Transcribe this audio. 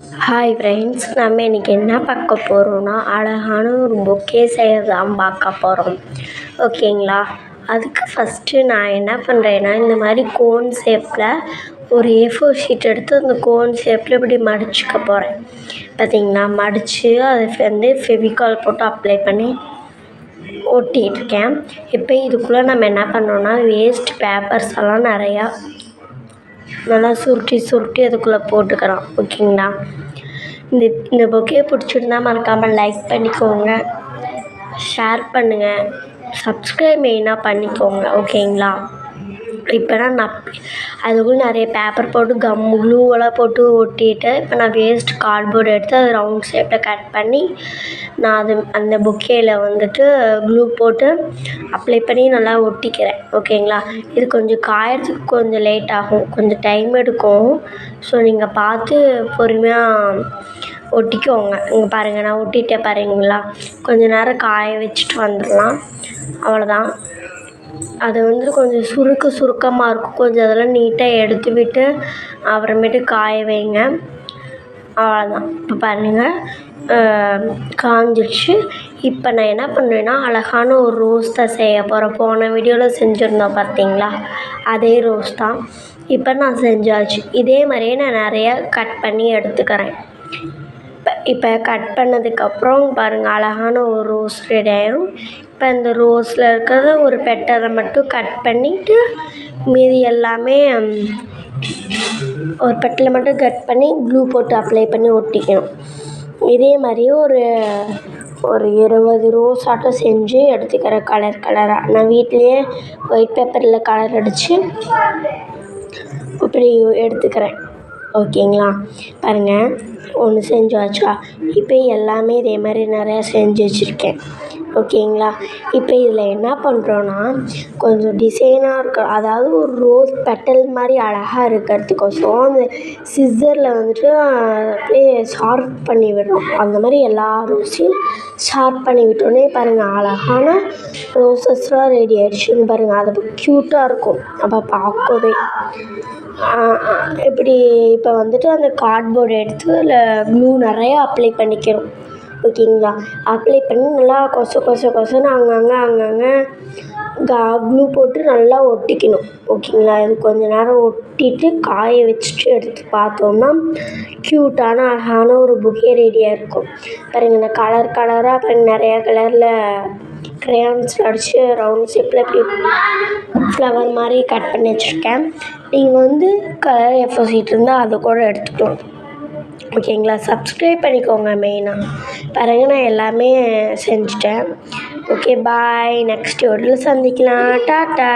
Hi friends நம்ம இன்றைக்கி என்ன பார்க்க போகிறோம்னா அழகான ஒரு பொக்கே செய்கிறது தான் பார்க்க போகிறோம் ஓகேங்களா அதுக்கு ஃபஸ்ட்டு நான் என்ன பண்ணுறேன்னா இந்த மாதிரி கோன் ஷேப்பில் ஒரு ஏ ஃபோர் ஷீட் எடுத்து அந்த கோன் ஷேப்பில் இப்படி மடிச்சுக்க போகிறேன் பார்த்தீங்களா மடித்து அதை வந்து ஃபெவிகால் போட்டு அப்ளை பண்ணி ஒட்டிகிட்ருக்கேன் இப்போ இதுக்குள்ளே நம்ம என்ன பண்ணோன்னா வேஸ்ட் பேப்பர்ஸ் எல்லாம் நிறையா நல்லா சுருட்டி சுருட்டி அதுக்குள்ளே போட்டுக்கலாம் ஓகேங்களா? இந்த இந்த பொக்கே பிடிச்சிருந்தா மறக்காமல் லைக் பண்ணிக்கோங்க. ஷேர் பண்ணுங்கள் சப்ஸ்கிரைப் மெயினாக பண்ணிக்கோங்க. ஓகேங்களா? இப்போனா நான் அதுக்குள்ளே நிறைய பேப்பர் போட்டு கம் க்ளூவெல்லாம் போட்டு ஒட்டிட்டு இப்போ நான் வேஸ்ட் கார்ட்போர்டு எடுத்து அதை ரவுண்ட் ஷேப்பில் கட் பண்ணி நான் அது அந்த பொக்கேயில் வந்துட்டு க்ளூ போட்டு அப்ளை பண்ணி நல்லா ஒட்டிக்கிறேன். ஓகேங்களா? இது கொஞ்சம் காயறதுக்கு கொஞ்சம் லேட் ஆகும். கொஞ்சம் டைம் எடுக்கும். ஸோ நீங்கள் பார்த்து பொறுமையாக ஒட்டிக்கோங்க. இங்கே பாருங்கள் நான் ஒட்டிட்டேன் பாருங்களா? கொஞ்ச நேரம் காய வச்சுட்டு வந்துடலாம். அவ்வளோதான். அது வந்து கொஞ்சம் சுருக்க சுருக்கமாக இருக்கும். கொஞ்சம் அதெல்லாம் நீட்டாக எடுத்து விட்டு அப்புறமேட்டு காய வைங்க. அவ்வளோதான் இப்போ பாருங்கள் காஞ்சிடுச்சு இப்போ நான் என்ன பண்ணுவேன்னா அழகான ஒரு ரோஸ் தான் செய்ய போகிறேன் போன வீடியோவில் செஞ்சுருந்தோம் பார்த்தீங்களா அதே ரோஸ் தான். இப்போ நான் செஞ்சாச்சு. இதே மாதிரியே நான் நிறையா கட் பண்ணி எடுத்துக்கிறேன். இப்போ கட் பண்ணதுக்கப்புறம் பாருங்கள் அழகான ஒரு ரோஸ் ரெடி ஆயிடும் இப்போ இந்த ரோஸில் இருக்கிறத ஒரு பெட்டரை மட்டும் கட் பண்ணிவிட்டு மீதி எல்லாமே ஒரு பெட்டில் மட்டும் கட் பண்ணி க்ளூ போட்டு அப்ளை பண்ணி ஒட்டிக்கணும். இதே மாதிரியே ஒரு ஒரு இருபது ரோஸ் ஆட்டம் செஞ்சு எடுத்துக்கிறேன் கலர் கலராக நான் வீட்லேயே ஒயிட் பேப்பரில் கலர் அடித்து இப்படி எடுத்துக்கிறேன். ஓகேங்களா? பாருங்கள் ஒன்று செஞ்சாச்சா இப்போ எல்லாமே இதே மாதிரி நிறையா செஞ்சு வச்சுருக்கேன். ஓகேங்களா? இப்போ இதில் என்ன பண்ணுறோன்னா கொஞ்சம் டிசைனாக இருக்க அதாவது ஒரு ரோஸ் பெட்டல் மாதிரி அழகாக இருக்கிறதுக்கோசரம் அந்த சிஸ்ஸரில் வந்துட்டு அப்படியே ஷார்ப் பண்ணி விடுறோம். அந்த மாதிரி எல்லா ரோஸையும் ஷார்ப் பண்ணி விட்டோன்னே பாருங்கள் அழகான ரோஸஸ்லாம் ரெடி ஆகிடுச்சுன்னு பாருங்கள் அது க்யூட்டாக இருக்கும். அப்போ பார்க்கவே. இப்படி இப்போ வந்துட்டு அந்த கார்ட்போர்டு எடுத்து அதில் ப்ளூ நிறையா அப்ளை பண்ணிக்கிறோம். ஓகேங்களா அப்ளை பண்ணி நல்லா கொச கொச கொசன்னு அங்கங்கே அங்கங்கே கா க்ளூ போட்டு நல்லா ஒட்டிக்கணும். ஓகேங்களா? இது கொஞ்ச நேரம் ஒட்டிட்டு காய வச்சுட்டு எடுத்து பார்த்தோம்னா க்யூட்டான அழகான ஒரு புக்கே ரெடியாக இருக்கும். பாருங்கள் நான் கலர் கலராக அப்புறம் நிறையா கலரில் க்ரையான்ஸில் அடித்து ரவுண்ட் ஷேப்பில் இப்படி ஃப்ளவர் மாதிரி கட் பண்ணி வச்சுருக்கேன். நீங்கள் வந்து கலர் ஏ இருந்தால் அதை கூட எடுத்துக்கலாம். ஓகேங்களா? சப்ஸ்கிரைப் பண்ணிக்கோங்க மெயினாக பாருங்க நான் எல்லாமே செஞ்சுட்டேன். ஓகே பாய் நெக்ஸ்ட் வீடியோவில் சந்திக்கலாம். டாட்டா.